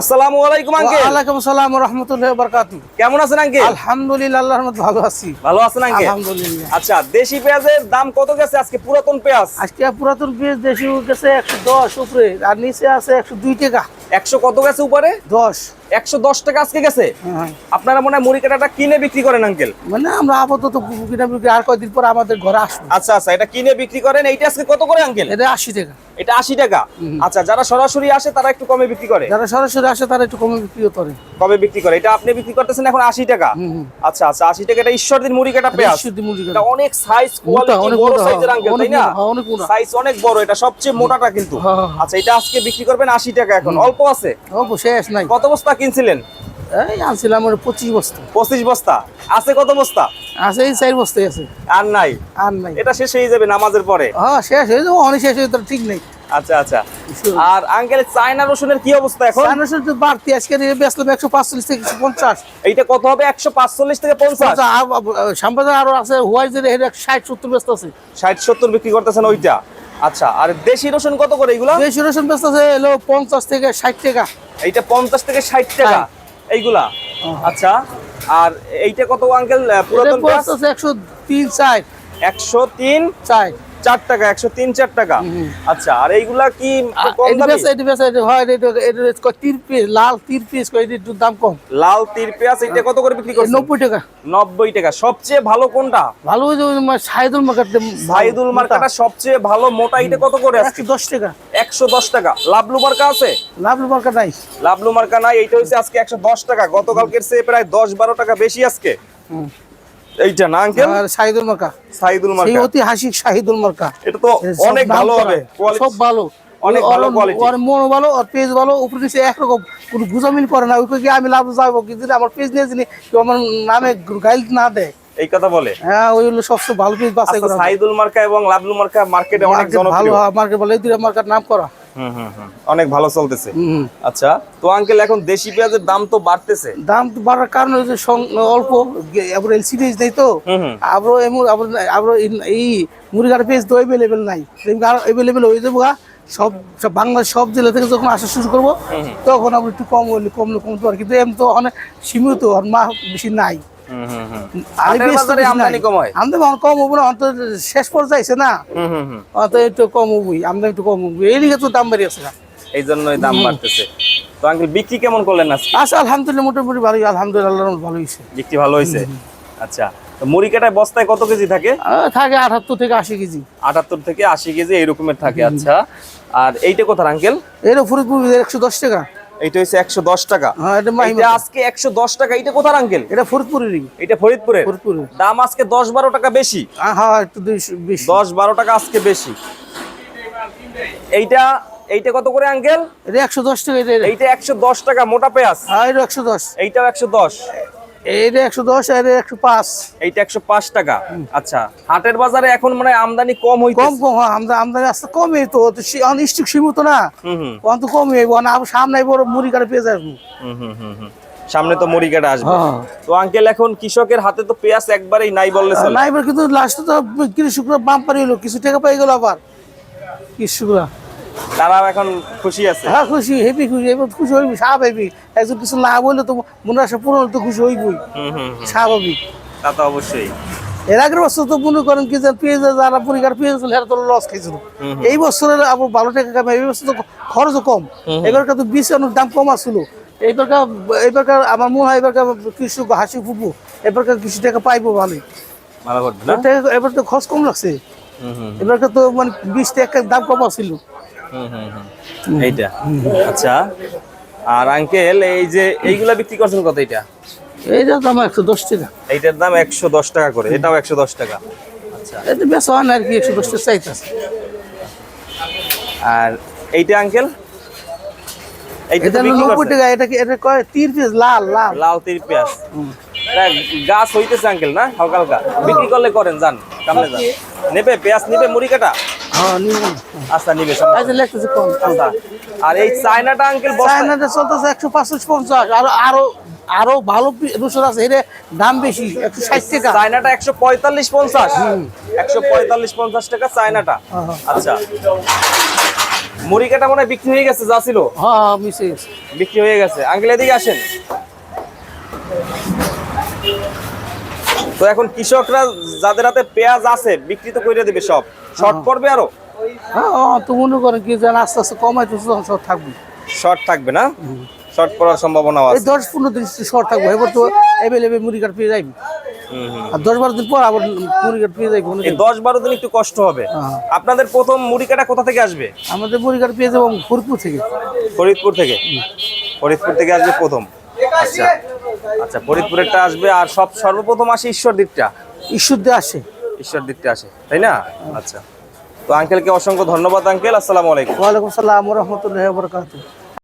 আসসালামু আলাইকুম আঙ্কেল ওয়ালাইকুম আসসালাম রহমতুল্লাহ বরকাতু কেমন আছেন আঙ্কেল আলহামদুলিল্লাহ আল্লাহর রহমতে ভালো আছি। ভালো আছেন আঙ্কেল আলহামদুলিল্লাহ। আচ্ছা দেশি পেঁয়াজের দাম কত গেছে আজকে? পুরাতন পেঁয়াজ? আজকে পুরাতন পেঁয়াজ দেশি গেছে একশো দশ উপরে আর নিচে আছে একশো দুই টাকা। একশো কত গেছে উপরে? দশ। একশো দশ টাকা আজকে গেছে? হ্যাঁ। আপনারা মনে হয় মুড়ি কাটাটা কিনে বিক্রি করেন আঙ্কেল? মানে আমরা আপাতত কিনা বিক্রি আর কয়েকদিন পরে আমাদের ঘরে আসব। আচ্ছা আচ্ছা এটা কিনে বিক্রি করেন এইটা আজকে কত করে আঙ্কেল? এটা আশি টাকা। এটা আশি টাকা? আচ্ছা যারা সরাসরি আসে তারা একটু কমে বিক্রি করে? যারা সরাসরি আসে তারা একটু কমে বিক্রি করে। কবে বিক্রি করে। এটা আপনি বিক্রি করতেছেন এখন আশি টাকা। আচ্ছা আচ্ছা আশি টাকা এটা ঈশ্বরদীর মুড়ি কাটা পেঁয়াজ। ঈশ্বরদী মুড়ি কাটা। অনেক সাইজ কোয়ালিটি অনেক বড় সাইজের আঙ্কেল তাই না। সাইজ অনেক বড় এটা সবচেয়ে মোটাটা কিন্তু। হ্যাঁ, হ্যাঁ। আচ্ছা এটা আজকে বিক্রি করবেন আশি টাকা এখন। অল্প আছে? ও শেষ নাই। কত বস্তা কিনছিলেন? এই আনছিলাম ওর পঁচিশ বস্তা। পঁচিশ বস্তা। আছে কত বস্তা? আছে এই চার বস্তায় আছে। আর নাই? আর নাই। এটা শেষ হয়ে যাবে নামাজের পরে? হ্যাঁ শেষ হয়ে যাবে অনেক শেষ হয়ে ঠিক নেই। আচ্ছা আচ্ছা। আর আঙ্কেল চায়না রসুনের কি অবস্থা এখন? চায়নার তো বাড়তি আজকে বেচলাম একশো পাঁচচল্লিশ থেকে একশো পঞ্চাশ। এইটা কত হবে? একশো পাঁচচল্লিশ থেকে পঞ্চাশ? শ্যামবাজার আরও আছে হোয়াইট এর ষাট সত্তর ব্যস্ত আছে। ষাট সত্তর বিক্রি করতেছেন ওইটা? আচ্ছা আর দেশি রসুন কত করে এগুলো? দেশি রসুন বেচতেছে হলো এলো পঞ্চাশ থেকে ষাট টাকা। এইটা পঞ্চাশ থেকে ষাট টাকা হ্যাঁ। এইগুলা? আচ্ছা আর এইটা কত আঙ্কেল পুরাতন একশো তিন চার একশো তিন? চার চার টাকা একশো তিন চার টাকা। আচ্ছা আর এইগুলা কি লাল তিন পিস একটু দাম কম। লাল তীর পেঁয়াজ এটা কত করে বিক্রি এই করছেন? নব্বই টাকা। নব্বই টাকা। সবচেয়ে ভালো কোনটা? ভালো সাইদুল মার্কেট সাইদুল মার্কাটা সবচেয়ে ভালো মোটা এটা কত করে একশো দশ টাকা। একশো দশ টাকা। লাভলু মার্কা আছে? লাভ মার্কেট নাই। লাভলু মার্কা নাই এইটা হচ্ছে আজকে একশো দশ টাকা। গতকালকের চেয়ে প্রায় দশ বারো টাকা বেশি আজকে। হুম। এইটা না আঙ্কেল? সাইদুল মার্কা। সাইদুল মার্কা। অতি হাসি শাহিদুল মার্কা। এটা তো অনেক ভালো হবে। সব ভালো। অনেক ভালো quality। ওর মন ভালো আর পেজ ভালো উপরে নিচে একরকম। কোনো গুজামিল করে না কি আমি লাভ যাব কিন্তু আমার পেজ নিয়ে যিনি কেউ আমার নামে গাইল না দেয়। এই কথা বলে? হ্যাঁ ওই হলো সবচেয়ে ভালো পেজ বাছাই আচ্ছা করা। সাইদুল মার্কা এবং লাভলু মার্কা মার্কেটে অনেক মার্কেট ভালো মার্কেট ভালো। এই দুইটা মার্কেট নাম করা। অনেক ভালো চলতেছে। আচ্ছা তো আঙ্কেল এখন দেশি পেঁয়াজের দাম তো বাড়তেছে। দাম তো বাড়ার কারণ হচ্ছে অল্প আবার এলসিডি নেই তো। আবার এমন আবার আবার এই- মুরগার পেজ তো অ্যাভেলেবেল নাই। অ্যাভেলেবেল হয়ে যাব সব সব বাংলাদেশ সব জেলা থেকে যখন আসা শুরু করব তখন আবার একটু কম হলে কমলে কমতে পারে। কিন্তু এমন তো অনেক সীমিত আর মা বেশি নাই। আমদানি কম হয়? কম হব না অন্তত শেষ পর্যায়ে আছে না অত একটু কম হবই আমদানি একটু কম তো দাম বাড়ি আছে না। এই জন্যই দাম বাড়তেছে। তো আঙ্কেল বিক্রি কেমন করলেন আজকে? আচ্ছা আলহামদুলিল্লাহ মোটামুটি ভালোই আলহামদুলিল্লাহ ভালো হয়েছে। বিক্রি ভালো হয়েছে? আচ্ছা তো মুড়ি কাটায় বস্তায় কত কেজি থাকে? থাকে আটাত্তর থেকে আশি কেজি। আটাত্তর থেকে আশি কেজি এরকমের থাকে আচ্ছা। আর এইটা কোথার আঙ্কেল? এর ফরিদপুর একশো দশ টাকা। এইটা হচ্ছে একশো দশ টাকা। হ্যাঁ এটা আজকে একশো দশ টাকা। এইটা কোথার আঙ্কেল? এটা ফরিদপুরের এটা ফরিদপুরের? ফরিদপুরের। দাম আজকে দশ বারো টাকা বেশি। হ্যাঁ হ্যাঁ একটু দশ বারো টাকা আজকে বেশি। এইটা এইটা কত করে আঙ্কেল? এটা একশো দশ টাকা এটা এইটা একশো দশ টাকা মোটা পেঁয়াজ। হ্যাঁ এটা একশো দশ। এইটাও একশো দশ। একশো দশ আর একশো পাঁচ। এইটা একশো পাঁচ টাকা। আচ্ছা হাটের বাজারে এখন মানে আমদানি কম কম কম আমদানি আসতে কমই তো সীমিত না। অন্ত সামনে বড় মুড়ি কাটে পেয়ে যাব। সামনে তো মুড়ি কাটা আসবে। হ্যাঁ। তো আঙ্কেল এখন কৃষকের হাতে তো পেঁয়াজ একবারেই নাই বললে চলে। না কিন্তু লাস্টে তো কৃষকরা বাম পারি হলো কিছু টাকা পাই গেল আবার। কৃষকরা। তারা এখন খুশি আছে। হ্যাঁ খুশি হেবি খুশি এবার খুশি হইবি স্বাভাবিক। একজন কিছু লাভ হইলে তো মনে আসে পূরণ তো খুশি হইবই। স্বাভাবিক। তা তো অবশ্যই। এর আগের বছর তো মনে করেন কি যে পেঁয়াজ যারা পরিকার পেঁয়াজ ছিল তো লস খাইছিল এই বছরের আবার ভালো টাকা কামাই এই বছর তো খরচও কম। এবারকার তো অনেক দাম কম আসছিল এইবারকার এইবারকার আমার মনে হয় এবারকার কৃষক হাসি ফুপু এবারকার কিছু টাকা পাইবো ভালোই এবার তো খরচ কম লাগছে। এবারকার তো মানে বিশ টাকা দাম কম আসছিল। এইটা। আচ্ছা। আর আঙ্কেল এই যে এইগুলা বিক্রি করছেন কত এইটা? এইটা তো আমার একশো দশ টাকা। এইটার দাম একশো দশ টাকা করে এটাও একশো দশ টাকা। আচ্ছা। এটা বেশ হয় আর কি একশো দশ টাকা চাইতেছে। আর এইটা আঙ্কেল এইটা এটা নব্বই টাকা এটা কি এটা কয়? তির পিস লাল লাল। লাল তীর এটা গাছ হইতেছে আঙ্কেল না? হালকা বিক্রি করলে করেন যান। যান। নেবে পেঁয়াজ নিবে মুড়ি কাটা? আচ্ছা নিবে আচ্ছা লিখতেছে কম আচ্ছা আর এই চায়নাটা আঙ্কেল চায়নাটা চলতেছে একশো পাঁচশো পঞ্চাশ আরও আরও আরও ভালো রসুন আছে এর দাম বেশি একশো ষাট টাকা। চায়নাটা একশো পঁয়তাল্লিশ পঞ্চাশ। একশো পঁয়তাল্লিশ পঞ্চাশ টাকা চায়নাটা। হ্যাঁ। আচ্ছা। মুড়ি কাটা মনে হয় বিক্রি হয়ে গেছে যা ছিল? হ্যাঁ হ্যাঁ মিশে বিক্রি হয়ে গেছে। আঙ্কেল এদিকে আসেন। তো এখন কৃষকরা যাদের হাতে পেঁয়াজ আছে বিক্রি তো করে দেবে সব। শর্ট পড়বে আরও? হ্যাঁ হ্যাঁ, তো মনে করেন কি যেন আস্তে আস্তে কমাইতে সব থাকবে। শর্ট থাকবে না? শর্ট পড়ার সম্ভাবনা এই আছে। দশ পনেরো দিন শর্ট থাকব এবার তো এভেলেবেল মুড়ি কাঠ পেয়ে যাইবে। হুম, হুম। আর দশ বারো দিন পর আবার মুড়ি কাঠ পেয়ে যাইবে দশ বারো দিন একটু কষ্ট হবে। হ্যাঁ। আপনাদের প্রথম মুড়ি কাটা কোথা থেকে আসবে? আমাদের মুড়ি কাঠ পেয়ে যাব ফুরপুর থেকে। ফরিদপুর থেকে? ফরিদপুর থেকে আসবে প্রথম। আচ্ছা। আচ্ছা ফরিদপুরেরটা আসবে আর সব সর্বপ্রথম আসে ঈশ্বর দিকটা ঈশ্বর দিয়ে আসে। ঈশ্বর দিকটা আসে তাই না? আচ্ছা। তো আঙ্কেলকে অসংখ্য ধন্যবাদ আঙ্কেল আসসালামু আলাইকুম। ওয়ালাইকুম আসসালাম রহমতুল্লাহ বরকাত